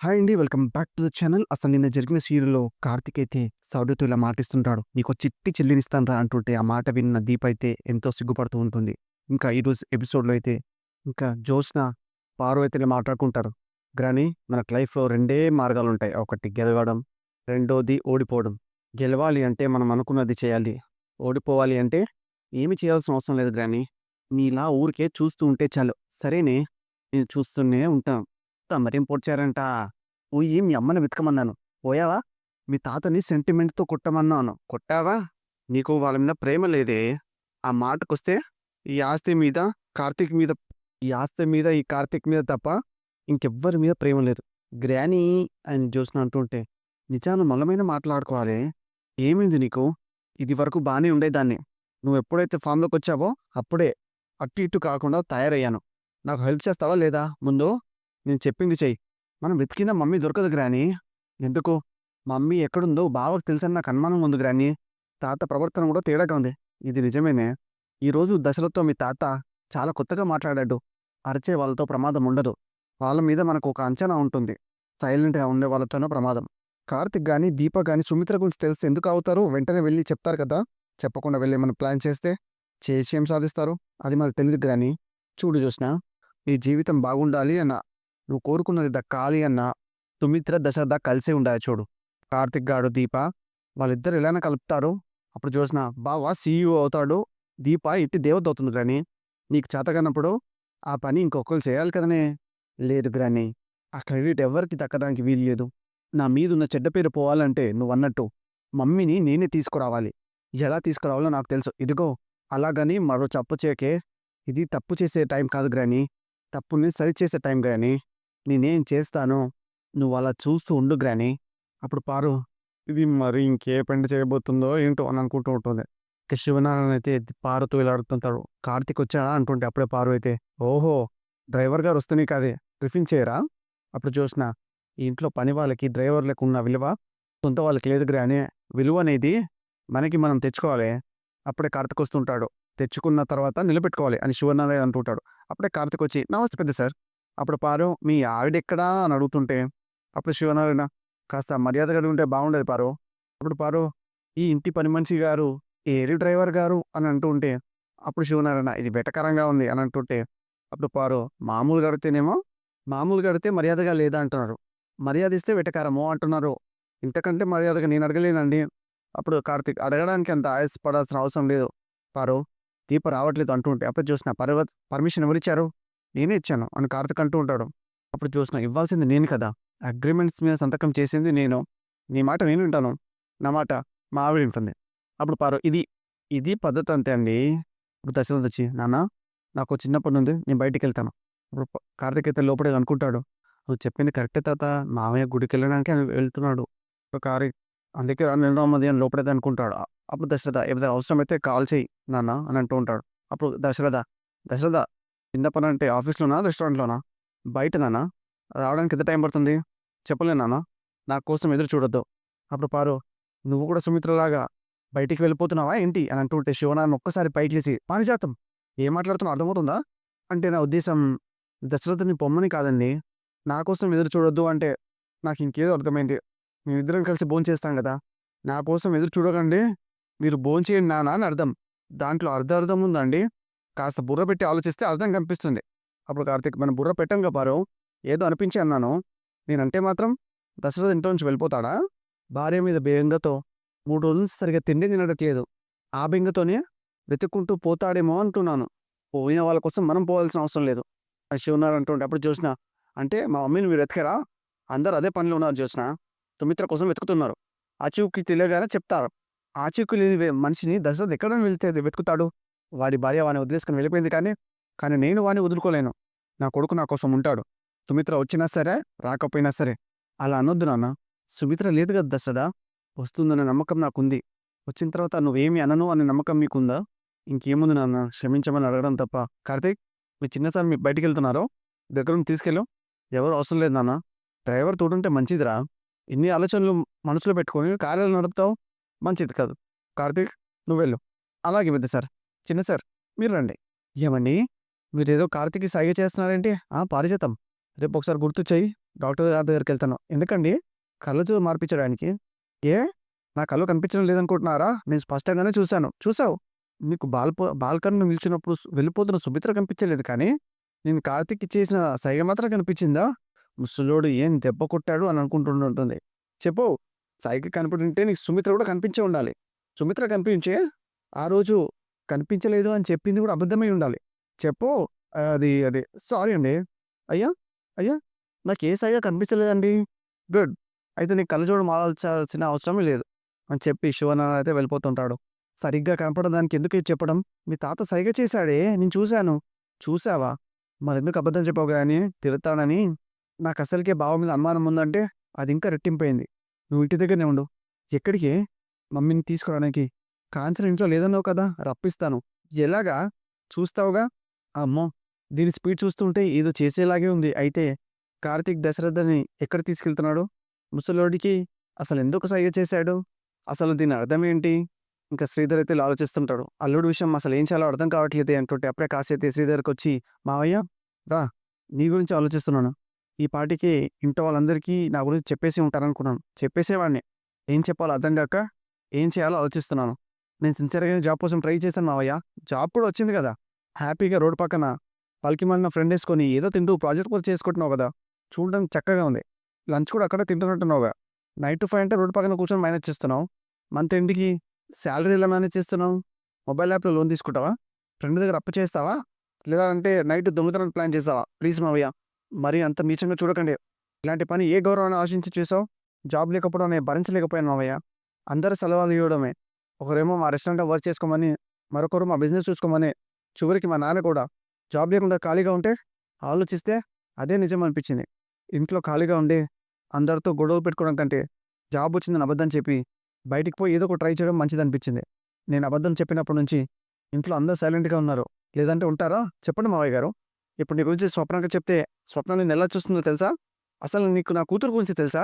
Hi అండి. Welcome back to the channel. అసలు నిన్న జరిగిన సీరియల్‌లో కార్తిక్ అయితే సౌర్యతో ఇలా మాటిస్తుంటాడు. నీకు చిట్టి చెల్లినిస్తానురా" అంటుంటే ఆ మాట విన్న దీప్ అయితే ఎంతో సిగ్గుపడుతూ ఉంటుంది. ఇంకా ఈరోజు ఎపిసోడ్‌లో అయితే ఇంకా జ్యోత్స్న, పారు అయితే మాట్లాడుకుంటారు. "గ్రాని మనకు లైఫ్‌లో రెండే మార్గాలుంటాయి. ఒకటి గెలవడం, రెండోది ఓడిపోవడం. గెలవాలి అంటే మనం అనుకున్నది చేయాలి. ఓడిపోవాలి అంటే ఏమి చేయాల్సిన అవసరం లేదు గ్రాని. నీలా ఊరికే చూస్తూ ఉంటే చాలు. సరేనే నేను చూస్తూనే ఉంటాను. మరేం పొడిచారంట? పోయి మీ అమ్మని వెతకమన్నాను. పోయావా? మీ తాతని సెంటిమెంట్‌తో కొట్టమన్నాను. కొట్టావా? నీకు వాళ్ళ మీద ప్రేమ లేదే. ఆ మాటకొస్తే ఈ ఆస్తి మీద, కార్తీక్ మీద ఈ ఆస్తి మీద, ఈ కార్తీక్ మీద తప్ప ఇంకెవ్వరి మీద ప్రేమ లేదు. గ్రానీ ఆయన చూసిన అంటుంటే, నిజాన్ని మల్లమైన మాట్లాడుకోవాలి ఏమైంది నీకు? ఇదివరకు బాగానే ఉండేదాన్ని. నువ్వెప్పుడైతే ఫామ్‌లోకొచ్చావో అప్పుడే అటు ఇటు కాకుండా తయారయ్యాను. నాకు హెల్ప్ చేస్తావా లేదా? ముందు నేను చెప్పింది చెయ్యి. మనం వెతికినా మమ్మీ దొరకదు గ్రాని. ఎందుకు? మమ్మీ ఎక్కడుందో బావకు తెలుసని నాకు అనుమానం ఉంది గ్రాని. తాత ప్రవర్తన కూడా తేడాగా ఉంది. ఇది నిజమేనే. ఈరోజు దశలతో మీ తాత చాలా కొత్తగా మాట్లాడాడు. అరిచే వాళ్ళతో ప్రమాదం ఉండదు. వాళ్ళ మీద మనకు ఒక అంచనా ఉంటుంది. సైలెంట్‌గా ఉండే వాళ్ళతోనో ప్రమాదం. కార్తిక్ గాని, దీప కానీ సుమిత్ర గురించి తెలిస్తే ఎందుకు అవుతారు వెంటనే వెళ్ళి చెప్తారు కదా! చెప్పకుండా వెళ్ళేమని ప్లాన్ చేస్తే? చేసి ఏం సాధిస్తారు? అది మనకు తెలియదు కానీ చూడు చూసిన ఈ జీవితం బాగుండాలి అన్నా, నువ్వు కోరుకున్నది దక్కాలి అన్నా, సుమిత్ర, దశరథ కలిసే ఉండాలి చూడు. కార్తిక్ గాడు, దీప వాళ్ళిద్దరు ఎలానే కలుపుతారు. అప్పుడు చూసిన బావా సీఈఓ అవుతాడు. దీప ఇట్టి దేవత అవుతుంది గ్రాని. నీకు చేతగన్నప్పుడు ఆ పని ఇంకొకరు చేయాలి కదనే. లేదు గ్రాని. ఆ క్రెడిట్ ఎవ్వరికీ దక్కడానికి వీల్లేదు. నా మీదున్న చెడ్డ పేరు పోవాలంటే నువ్వన్నట్టు మమ్మీని నేనే తీసుకురావాలి. ఎలా తీసుకురావాలో నాకు తెలుసు. ఇదిగో అలాగని మరో చప్పు చేయకే. ఇది తప్పు చేసే టైం కాదు గ్రాని. తప్పుని సరిచేసే టైం గ్రాని. నేనేం చేస్తానో నువ్వలా చూస్తూ ఉండు గ్రాని. అప్పుడు పారు ఇది మరి ఇంకే పెండ చేయబోతుందో ఏంటో అని అనుకుంటూ ఉంటుంది. ఇక శివనారాయణ అయితే పారుతో ఇలా అడుగుతుంటాడు. కార్తీక్ వచ్చాడా అంటుంటే అప్పుడే పారు అయితే ఓహో! డ్రైవర్ గారు వస్తే నీకది టిఫిన్ చేయరా? అప్పుడు చూసిన ఈ ఇంట్లో పని వాళ్ళకి డ్రైవర్లకు ఉన్న విలువ సొంత వాళ్ళకి లేదు గ్రాని. విలువ అనేది మనకి మనం తెచ్చుకోవాలి. అప్పుడే కార్తీక్ వస్తుంటాడు. తెచ్చుకున్న తర్వాత నిలబెట్టుకోవాలి అని శివనారాయణ అంటుంటాడు. అప్పుడే కార్తీక్ వచ్చి నమస్తే పెద్ద సార్. అప్పుడు పారు మీ ఆవిడెక్కడా అని అడుగుతుంటే అప్పుడు శివనారాయణ కాస్త మర్యాద కలిగి ఉంటే బాగుండేది పారు. అప్పుడు పారు ఈ ఇంటి పని మనిషి గారు ఏరి డ్రైవర్ గారు అని అంటూ ఉంటే అప్పుడు శివనారాయణ ఇది బెటకరంగా ఉంది అని అంటుంటే అప్పుడు పారు మామూలుగా అడిగితేనేమో మామూలుగా అడిగితే మర్యాదగా లేదా అంటున్నారు. మర్యాద ఇస్తే వెటకారము అంటున్నారు. ఇంతకంటే మర్యాదగా నేను అడగలేనండి. అప్పుడు కార్తీక్ అడగడానికి అంత ఆయాసపడాల్సిన అవసరం లేదు. పారు దీప రావట్లేదు అంటుంటే అప్పుడు చూసిన పర్వత్ పర్మిషన్ ఎవరిచ్చారు? నేనే ఇచ్చాను అని కార్తిక్ అంటూ ఉంటాడు. అప్పుడు చూసిన ఇవ్వాల్సింది నేను కదా! అగ్రిమెంట్స్ మీద సంతకం చేసింది నేను. నీ మాట నేను వింటాను. నా మాట మా ఆవిడ వింటుంది. అప్పుడు పారు ఇది ఇది పద్ధతి అంతే అండి. ఇప్పుడు దశరథ్ వచ్చి నాన్న నాకు చిన్నప్పటి నుండి నేను బయటికి వెళ్తాను ఇప్పుడు కార్తిక్ అయితే లోపలే అనుకుంటాడు. నువ్వు చెప్పింది కరెక్టే తాత. మామయ్య గుడికెళ్ళడానికి వెళ్తున్నాడు. కారి అందుకే నేను రమ్మది అని లోపలైతే అనుకుంటాడు. అప్పుడు దశరథ ఏదైనా అవసరమైతే కాల్ చేయి నాన్న అని అంటూ ఉంటాడు. అప్పుడు దశరథ దశరథ చిన్న పని అంటే ఆఫీస్‌లోనా? రెస్టారెంట్‌లోనా? బయట నాన్న. రావడానికి ఎంత టైం పడుతుంది? చెప్పలేనా నాన్న. నా కోసం ఎదురు చూడొద్దు. అప్పుడు పారు నువ్వు కూడా సుమిత్రలాగా బయటికి వెళ్ళిపోతున్నావా ఏంటి? అని అంటుంటే శివనారాయణ ఒక్కసారి పైకి లేచి పారిజాతం ఏం మాట్లాడుతున్నా అర్థమవుతుందా? అంటే నా ఉద్దేశం దశరథుని పొమ్మని కాదండి. నా కోసం ఎదురు చూడొద్దు అంటే నాకు ఇంకేదో అర్థమైంది. మేమిద్దరం కలిసి భోంచేస్తాం కదా! నా కోసం ఎదురు చూడకండి. మీరు భోంచేయండి నానా అని అర్థం. దాంట్లో అర్ధార్థం ఉందండి. కాస్త బుర్ర పెట్టి ఆలోచిస్తే అర్థం కనిపిస్తుంది. అప్పుడు కార్తీక్ మనం బుర్ర పెట్టంగా పారు. ఏదో అనిపించి అన్నాను. నేనంటే మాత్రం దశరథ ఇంట్లో నుంచి వెళ్ళిపోతాడా? భార్య మీద బెంగతో 3 రోజుల నుంచి సరిగ్గా తిండి తినడట్లేదు ఆ బెంగతోనే వెతుక్కుంటూ పోతాడేమో అంటున్నాను. పోయిన వాళ్ళ కోసం మనం పోవాల్సిన అవసరం లేదు. అని శివనారాయణ అంటుంటే అప్పుడు చూసిన అంటే మా మమ్మీని మీరు వెతకరా అందరు అదే పనిలో ఉన్నారు చూసిన సుమిత్ర కోసం వెతుకుతున్నారు. ఆచూకీ తెలియగానే చెప్తారు. ఆచూకీ లేని మనిషిని దశరథ్ ఎక్కడ వెళ్తే వెతుకుతాడు? వాడి భార్య వాడిని వదిలేసుకుని వెళ్ళిపోయింది కానీ, కానీ నేను వాడిని వదులుకోలేను. నా కొడుకు నా కోసం ఉంటాడు. సుమిత్ర వచ్చినా సరే, రాకపోయినా సరే. అలా అనొద్దు నాన్న. సుమిత్ర లేదు కదా దశదా వస్తుందనే నమ్మకం నాకుంది. వచ్చిన తర్వాత నువ్వేమి అనను అనే నమ్మకం మీకుందా? ఇంకేముంది నాన్న క్షమించమని అడగడం తప్ప. కార్తీక్ మీ చిన్నసారి మీ బయటికి వెళ్తున్నారో దగ్గరుండి తీసుకెళ్ళు. ఎవరు అవసరం లేదు నాన్న. డ్రైవర్ తోడుంటే మంచిదిరా. ఇన్ని ఆలోచనలు మనసులో పెట్టుకొని కార్యాలు నడుపుతావు? మంచిది కాదు. కార్తీక్ నువ్వెళ్ళు. అలాగే పెద్ద సార్. చిన్న సార్ మీరు రండి. ఏమండి? మీరేదో కార్తీకి సైగ చేస్తున్నారేంటి? ఆ! పారిజాతం రేపు ఒకసారి గుర్తు చెయ్యి. డాక్టర్ గారి దగ్గరికెళ్తాను. ఎందుకండి? కళ్ళు మార్పించడానికి. ఏ? నా కళ్ళు కనిపించడం లేదనుకుంటున్నారా? నేను స్పష్టంగానే చూశాను. చూసావు. నీకు బాల్పో బాల్కన్ నిల్చున్నప్పుడు వెళ్ళిపోతున్న సుమిత్ర కనిపించలేదు కానీ, నేను కార్తీక్ చేసిన సైగ మాత్రం కనిపించిందా? ముసలోడు ఏం దెబ్బ కొట్టాడు అని అనుకుంటుంటుంది. చెప్పు. సైగ కనిపించింటే నీకు సుమిత్ర కూడా కనిపించే ఉండాలి. సుమిత్ర కనిపించే? ఆ రోజు కనిపించలేదు అని చెప్పింది కూడా అబద్ధమై ఉండాలి. చెప్పు. అది అది సారీ అండి. అయ్యా! అయ్యా! నాకు ఏ సరిగా కనిపించలేదండి. గుడ్. అయితే నీకు కళ్ళజోడు మారాల్సిన అవసరం లేదు. అని చెప్పి శివనాన్న అయితే వెళ్ళిపోతుంటాడు. సరిగ్గా కనపడడానికి ఎందుకు ఇది చెప్పడం? మీ తాత సైగ చేశాడే నేను చూశాను. చూసావా? మరెందుకు అబద్ధం చెప్పావు గాని నాకు అసలుకే బావ మీద అనుమానం ఉందంటే అది ఇంకా రెట్టింపయింది. నువ్వు ఇంటి దగ్గరనే ఉండు. ఎక్కడికి? మమ్మీని తీసుకురావడానికి. కాన్సర్ ఇంట్లో లేదన్నావు కదా! రప్పిస్తాను. ఎలాగా? చూస్తావుగా. అమ్మో! దీని స్పీడ్ చూస్తుంటే ఏదో చేసేలాగే ఉంది. అయితే కార్తీక్ దశరథని ఎక్కడ తీసుకెళ్తున్నాడు? ముసలోడికి అసలు ఎందుకు సైగ చేశాడు? అసలు దీని అర్థమేంటి? ఇంకా శ్రీధర్ అయితే ఆలోచిస్తుంటాడు. అల్లుడు విషయం అసలు ఏం చేయాలో అర్థం కావట్లేదే అంటుంటే అప్పుడే కాసేతే శ్రీధర్కి వచ్చి మావయ్య రా! నీ గురించి ఆలోచిస్తున్నాను. ఈ పాటికి ఇంట్లో వాళ్ళందరికీ నా గురించి చెప్పేసి ఉంటారనుకున్నాను. చెప్పేసేవాడిని. ఏం చెప్పాలో అర్థం కాక ఏం చేయాలో ఆలోచిస్తున్నాను. నేను సిన్సియర్గా జాబ్ కోసం ట్రై చేశాను మావయ్య. జాబ్ కూడా వచ్చింది కదా! హ్యాపీగా రోడ్డు పక్కన పలికిమాలిన ఫ్రెండేసుకొని ఏదో తింటూ ప్రాజెక్ట్ వర్క్ చేసుకుంటున్నావు కదా! చూడడానికి చక్కగా ఉంది. లంచ్ కూడా అక్కడే తింటున్నట్టున్నావుగా. నైట్ టు ఫైవ్ అంటే రోడ్ పక్కన కూర్చొని మేనేజ్ చేస్తున్నావు. మంత్ ఎండ్‌కి శాలరీ ఎలా మేనేజ్ చేస్తున్నావు? మొబైల్ యాప్‌లో లోన్ తీసుకుంటావా? ఫ్రెండ్ దగ్గర అప్పు చేస్తావా? లేదా అంటే నైట్ దొంగతనం ప్లాన్ చేసావా? ప్లీజ్ మావయ్య. మరి అంత నీచంగా చూడకండి. ఇలాంటి పని ఏ గౌరవాన్ని ఆశించి చేసావు? జాబ్ లేకపోవడం నేను భరించలేకపోయాను మావయ్య. అందరూ సెలవులు ఇవ్వడమే. ఒకరేమో మా రెస్టారెంట్‌లో వర్క్ చేసుకోమని, మరొకరు మా బిజినెస్ చూసుకోమని, చివరికి మా నాన్న కూడా జాబ్ లేకుండా ఖాళీగా ఉంటే ఆలోచిస్తే అదే నిజం అనిపించింది. ఇంట్లో ఖాళీగా ఉండి అందరితో గొడవలు పెట్టుకోవడం కంటే జాబ్ వచ్చిందని అబద్ధం చెప్పి బయటికి పోయి ఏదో ఒక ట్రై చేయడం మంచిదనిపించింది. నేను అబద్ధం చెప్పినప్పటి నుంచి ఇంట్లో అందరూ సైలెంట్‌గా ఉన్నారు. లేదంటే ఉంటారా? చెప్పండి మావయ్య గారు. ఇప్పుడు నీ గురించి స్వప్నంగా చెప్తే స్వప్న ఎలా చూస్తుందో తెలుసా? అసలు నీకు నా కూతురు గురించి తెలుసా?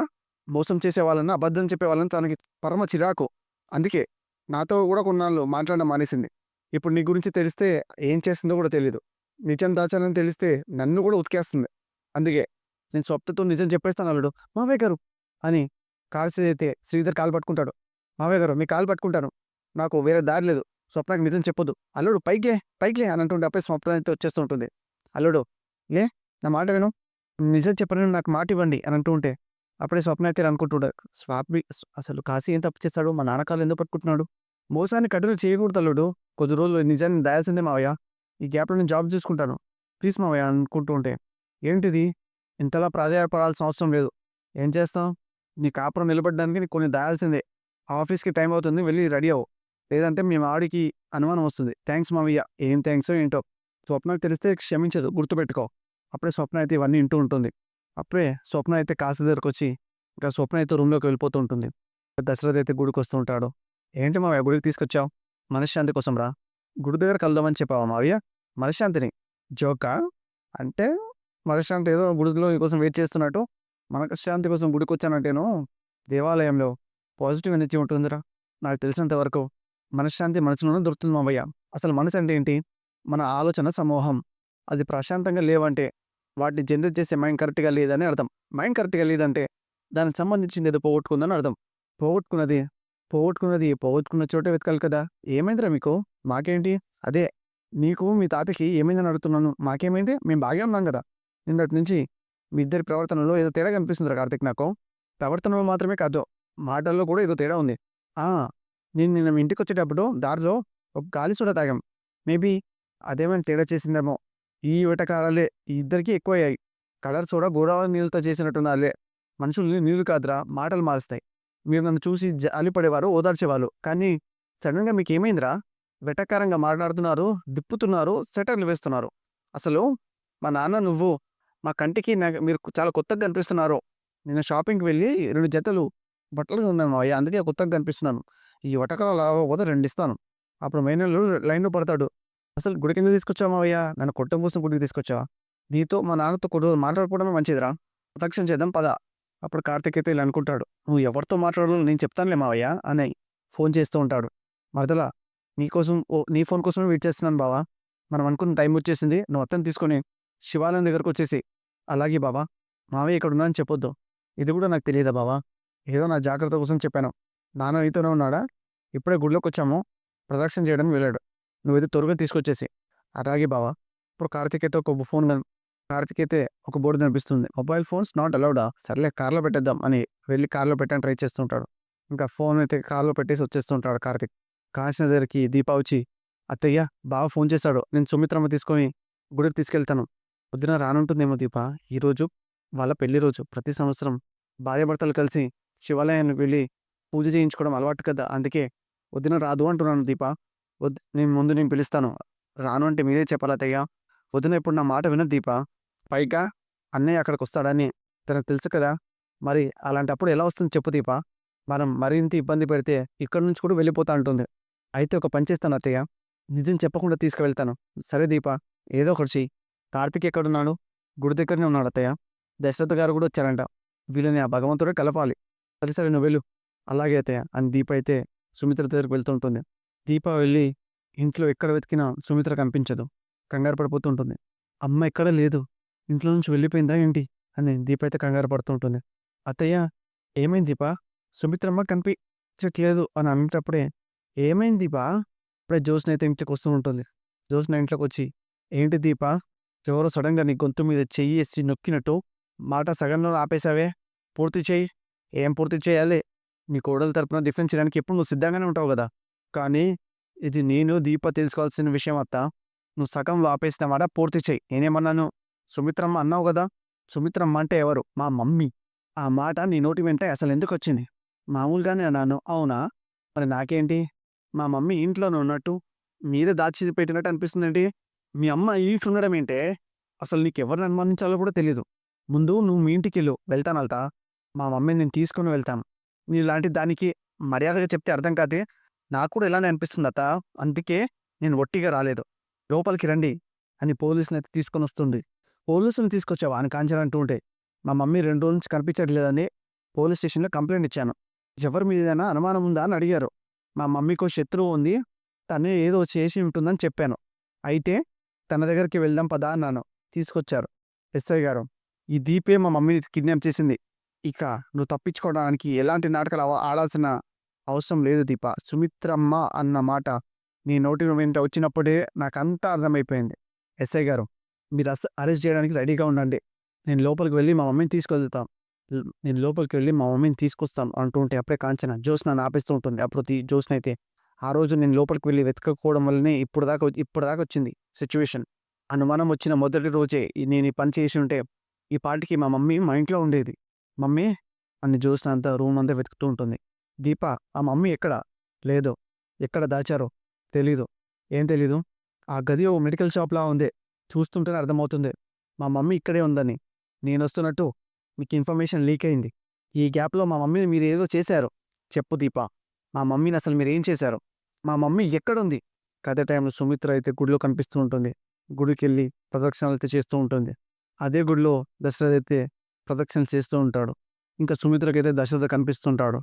మోసం చేసేవాళ్ళని, అబద్ధం చెప్పేవాళ్ళని తనకి పరమ చిరాకు. అందుకే నాతో కూడా కొన్నాళ్ళు మాట్లాడడం మానేసింది. ఇప్పుడు నీ గురించి తెలిస్తే ఏం చేస్తుందో కూడా తెలియదు నిజం దాచాలని తెలిస్తే నన్ను కూడా ఉతికేస్తుంది. అందుకే నేను స్వప్నతో నిజం చెప్పేస్తాను అల్లుడు. మావయ్య గారు అని కార్తీక్ అయితే శ్రీధర్ కాలు పట్టుకుంటాడు. మావయ్య గారు మీ కాలు పట్టుకుంటాను. నాకు వేరే దారి లేదు. స్వప్నకి నిజం చెప్పొద్దు. అల్లుడు పైకే పైకే అని అంటుండే అప్పుడే స్వప్న అయితే వచ్చేస్తుంటుంది అల్లుడు లే నా మాట విను. నిజం చెప్పనని నాకు మాట ఇవ్వండి అని అంటూ ఉంటే అప్పుడే స్వప్న అయితే అనుకుంటుంటాడు. స్వామి అసలు కాశీ ఏం తప్పు చేస్తాడు మా నాన్నకాలు ఎందుకు పట్టుకుంటున్నాడు? మోసాన్ని కఠిన చేయకూడదు అల్లుడు. కొద్ది రోజులు నిజాన్ని దాయాల్సిందే మావయ్య. ఈ గ్యాప్‌లో నేను జాబ్ చూసుకుంటాను. ప్లీజ్ మావయ్య అనుకుంటూ ఉంటే ఏంటిది? ఇంతలా ప్రాధాయపడాల్సిన అవసరం లేదు. ఏం చేస్తాం? నీ కాపురం నిలబడడానికి నీకు కొన్ని దాయాల్సిందే. ఆఫీస్‌కి టైం అవుతుంది వెళ్ళి రెడీ అవ్వు. లేదంటే మీ ఆడికి అనుమానం వస్తుంది. థ్యాంక్స్ మావయ్య. ఏం థ్యాంక్స్ ఏంటో. స్వప్నకు తెలిస్తే క్షమించదు గుర్తుపెట్టుకో. అప్పుడే స్వప్న అయితే ఇవన్నీ వింటూ ఉంటుంది. అప్పుడే స్వప్న అయితే కాశీ దగ్గరకొచ్చి ఇంకా స్వప్న అయితే రూమ్‌లోకి వెళ్ళిపోతూ ఉంటుంది. దశరథ్ అయితే గుడికొస్తూ ఉంటాడు. ఏంటి మావయ్య గుడికి తీసుకొచ్చావు? మనశ్శాంతి కోసం రా. గుడి దగ్గర కలుద్దామని చెప్పావా మావయ్య? మనశ్శాంతిని. జోకా? అంటే మనశ్శాంతి ఏదో గుడిలో నీకోసం వెయిట్ చేస్తున్నట్టు మనశ్శాంతి కోసం గుడికి వచ్చానంటేను దేవాలయంలో పాజిటివ్ ఎనర్జీ ఉంటుందిరా. నాకు తెలిసినంత వరకు మనశ్శాంతి మనసులోనే దొరుకుతుంది మావయ్య. అసలు మనసు అంటే ఏంటి? మన ఆలోచన సమూహం. అది ప్రశాంతంగా లేవంటే వాటిని జనరేట్ చేసే మైండ్ కరెక్ట్‌గా లేదని అర్థం. మైండ్ కరెక్ట్‌గా లేదంటే దానికి సంబంధించింది ఏదో పోగొట్టుకుందని అర్థం. పోగొట్టుకున్నది పోగొట్టుకున్నది పోగొట్టుకున్న చోటే వెతకాలి కదా! ఏమైందిరా మీకు? మాకేంటి? అదే నీకు మీ తాతకి ఏమైందని అడుగుతున్నాను. మాకేమైంది? మేము బాగా ఉన్నాం కదా నిన్నటి నుంచి మీ ఇద్దరి ప్రవర్తనలో ఏదో తేడా కనిపిస్తుందిరా కార్తీక్ నాకు. ప్రవర్తనలో మాత్రమే కాదు మాటల్లో కూడా ఏదో తేడా ఉంది. ఆ! నేను నిన్న ఇంటికి ఇంటికొచ్చేటప్పుడు దారిలో ఒక గాలి సోడా తాగాం. మేబీ అదేమైనా తేడా చేసిందేమో. ఈ వెటకారాలే ఈ ఇద్దరికీ ఎక్కువయ్యాయి. కలర్ కూడా గోదావరి నీళ్ళతో చేసినట్టున్నారులే. మనుషుల్ని నీళ్ళు కాదురా మాటలు మారుస్తాయి. మీరు నన్ను చూసి జాలిపడేవారు ఓదార్చేవాళ్ళు. కానీ సడెన్‌గా మీకేమైందిరా? వెటకారంగా మాట్లాడుతున్నారు, దిప్పుతున్నారు, సెటర్లు వేస్తున్నారు. అసలు మా నాన్న నువ్వు మా కంటికి నాకు మీరు చాలా కొత్తగా కనిపిస్తున్నారు. నిన్న షాపింగ్‌కి వెళ్ళి రెండు జతలు బట్టలు ఉన్నాను అయ్యా అందుకే కొత్తగా కనిపిస్తున్నాను. ఈ వటకరాలు పోతే రెండు రెండిస్తాను. అప్పుడు మేనల్లుడు లైన్‌లో పడతాడు. అసలు గుడి కింద తీసుకొచ్చామయ్యా నన్ను కొట్టం కోసం గుడికి తీసుకొచ్చావా? నీతో మా నాన్నతో కొన్ని మాట్లాడుకోవడమే మంచిదిరా. ప్రదక్షిణ చేద్దాం పద. అప్పుడు కార్తీక్ అయితే ఇలా అనుకుంటాడు. నువ్వు ఎవరితో మాట్లాడాలో నేను చెప్తానులే మావయ్య అని ఫోన్ చేస్తూ ఉంటాడు. మరదలా నీకోసం ఓ నీ ఫోన్ కోసమే వెయిట్ చేస్తున్నాను బావా మనం అనుకున్న టైం వచ్చేసింది. నువ్వు అత్తని తీసుకొని శివాలయం దగ్గరకొచ్చేసేయి. అలాగే బావా మావయ్య ఇక్కడ ఉన్నానని చెప్పొద్దు ఇది కూడా నాకు తెలియదా బావా ఏదో నా జాగ్రత్త కోసం చెప్పాను నాన్న నీతోనే ఉన్నాడా ఇప్పుడే గుడిలోకి వచ్చాము ప్రదక్షిణ చేయడం వెళ్ళాడు నువ్వైతే త్వరగా తీసుకొచ్చేసి అలాగే బావా ఇప్పుడు కార్తిక్ అయితే ఒక ఫోన్ కన్- కార్తిక్ అయితే ఒక బోర్డు కనిపిస్తుంది. మొబైల్ ఫోన్స్ నాట్ అలౌడా సర్లే కార్లో పెట్టేద్దాం అని వెళ్ళి కార్లో పెట్టని ట్రై చేస్తుంటాడు. ఇంకా ఫోన్ అయితే కార్లో పెట్టేసి వచ్చేస్తుంటాడు కార్తిక్. కాసిన దగ్గరికి దీప వచ్చి అత్తయ్య బావ ఫోన్ చేశాడు. నేను సుమిత్రమ్మ తీసుకొని గుడికి తీసుకెళ్తాను. పొద్దున రానుంటుందేమో దీప. ఈరోజు వాళ్ళ పెళ్ళి రోజు. ప్రతి సంవత్సరం భార్యాభర్తలు కలిసి శివాలయానికి వెళ్ళి పూజ చేయించుకోవడం అలవాటు కదా? అందుకే వదిన రాదు అంటున్నాను దీప. వద్దు నేను ముందు నేను పిలుస్తాను. రాను అంటే మీరే చెప్పాలా తయ్య వదిన ఇప్పుడు నా మాట విన దీప. పైగా అన్నయ్య అక్కడికి వస్తాడని తనకు తెలుసు కదా. మరి అలాంటప్పుడు ఎలా వస్తుంది చెప్పు దీప. మనం మరింత ఇబ్బంది పెడితే ఇక్కడి నుంచి కూడా వెళ్ళిపోతా అంటుంది. అయితే ఒక పని చేస్తాను అత్తయ్య. నిజం చెప్పకుండా తీసుకువెళ్తాను. సరే దీప ఏదో ఒకటి చెయ్యి. కార్తిక్ ఎక్కడున్నాడు? గుడి దగ్గరనే ఉన్నాడు అత్తయ్య. దశరథ గారు కూడా వచ్చారంట. వీళ్ళని ఆ భగవంతుడే కలపాలి. సరే సరే నువ్వు వెళ్ళు. అలాగే అత్తయ్య అని దీప అయితే సుమిత్ర దగ్గరికి వెళ్తుంటుంది. దీప వెళ్ళి ఇంట్లో ఎక్కడ వెతికినా సుమిత్ర కనిపించదు. కంగారు పడిపోతుంటుంది అమ్మ ఎక్కడ లేదు. ఇంట్లో నుంచి వెళ్ళిపోయిందా ఏంటి? అని దీప అయితే కంగారు పడుతుంటుంది అత్తయ్య ఏమైంది దీప? సుమిత్రమ్మ కనిపించట్లేదు అని అనేటప్పుడే ఏమైంది దీప? ఇప్పుడే జ్యోత్స్న అయితే ఇంటికి వస్తూ ఉంటుంది. జ్యోత్స్న ఇంట్లోకి వచ్చి ఏంటి దీప? ఎవరో సడన్గా నీ గొంతు మీద చెయ్యి వేసి నొక్కినట్టు మాట సగంలో ఆపేశావే? పూర్తి చేయి. ఏం పూర్తి చేయాలి? నీ కోడల తరపున డిఫెన్స్ చేయడానికి ఎప్పుడు నువ్వు సిద్ధంగానే ఉంటావు కదా? కానీ ఇది నేను దీప తెలుసుకోవాల్సిన విషయం అత్త. నువ్వు సగంలో ఆపేసిన మాట పూర్తి చేయి నేనేమన్నాను? సుమిత్రమ్మ అన్నావు కదా? సుమిత్రమ్మ అంటే ఎవరు? మా మమ్మీ. ఆ మాట నీ నోటి వెంట అసలు ఎందుకు వచ్చింది మామూలుగానే అన్నాను. అవునా? మరి నాకేంటి? మా మమ్మీ ఇంట్లోనే ఉన్నట్టు మీద దాచి పెట్టినట్టు అనిపిస్తుందండి. మీ అమ్మ ఈ ఇంట్లో ఉండడం ఏంటే? అసలు నీకు ఎవరిని అనుమానించాలో కూడా తెలియదు ముందు నువ్వు మీ ఇంటికి వెళ్ళు. వెళ్తాను వెళ్తా మా మమ్మీని నేను తీసుకొని వెళ్తాను. నీలాంటి దానికి మర్యాదగా చెప్తే అర్థం కాదే? నాకు కూడా ఇలానే అనిపిస్తుంది అత్త. అందుకే నేను ఒట్టిగా రాలేదు. లోపలికి రండి అని పోలీసుని అయితే తీసుకొని వస్తుంది. పోలీసుని తీసుకొచ్చావా అని కాంచన అంటూ ఉంటే మా మమ్మీ రెండు రోజుల నుంచి కనిపించట్లేదని పోలీస్ స్టేషన్లో కంప్లైంట్ ఇచ్చాను. ఎవరి మీదైనా అనుమానం ఉందా అని అడిగారు. మా మమ్మీకో శత్రువు ఉంది. తనే ఏదో చేసి ఉంటుందని చెప్పాను. అయితే తన దగ్గరికి వెళ్దాం పదా అన్నాను. తీసుకొచ్చారు. ఎస్ఐ గారు ఈ దీపే మా మమ్మీని కిడ్నాప్ చేసింది. ఇక నువ్వు తప్పించుకోవడానికి ఎలాంటి నాటకాలు ఆడాల్సిన అవసరం లేదు దీప. సుమిత్రమ్మ అన్న మాట నీ నోటి వెంట వచ్చినప్పుడే నాకంతా అర్థమైపోయింది. ఎస్ఐ గారు మీరు అస్ అరెస్ట్ చేయడానికి రెడీగా ఉండండి. నేను లోపలికి వెళ్ళి మా మమ్మీని తీసుకెళ్తాం నేను లోపలికి వెళ్ళి మా మమ్మీని తీసుకొస్తాను అంటూ ఉంటే అప్పుడే కాంచన జ్యోత్స్న ఆపేస్తూ ఉంటుంది. అప్పుడు తీ- జ్యోత్స్న అయితే ఆ రోజు నేను లోపలికి వెళ్ళి వెతకపోవడం వల్లనే ఇప్పుడు దాకా ఇప్పుడు దాకా వచ్చింది సిచ్యువేషన్. అనుమానం వచ్చిన మొదటి రోజే నేను ఈ పని చేసి ఉంటే ఈ పాటికి మా మమ్మీ మా ఇంట్లో ఉండేది. మమ్మీ అని జ్యోత్స్న అంతా రూమ్ అంతా వెతుకుతూ ఉంటుంది. దీప ఆ మమ్మీ ఎక్కడ? లేదు ఎక్కడ దాచారో తెలీదు. ఏం తెలీదు? ఆ గది ఓ మెడికల్ షాప్లా ఉంది. చూస్తుంటేనే అర్థమవుతుంది. మా మమ్మీ ఇక్కడే ఉందని. నేను వస్తున్నట్టు మీకు ఇన్ఫర్మేషన్ లీక్ అయింది ఈ గ్యాప్లో మా మమ్మీని మీరు ఏదో చేశారు. చెప్పు దీప. మా మమ్మీని అసలు మీరు ఏం చేశారు? మా మమ్మీ ఎక్కడుంది? కథ టైంలో సుమిత్ర అయితే గుడిలో కనిపిస్తూ ఉంటుంది. గుడికి వెళ్ళి ప్రదక్షిణలు అయితే చేస్తూ ఉంటుంది. అదే గుడిలో దశరథ అయితే ప్రదక్షిణలు చేస్తూ ఉంటాడు. ఇంకా సుమిత్రకైతే దశరథ కనిపిస్తుంటాడు.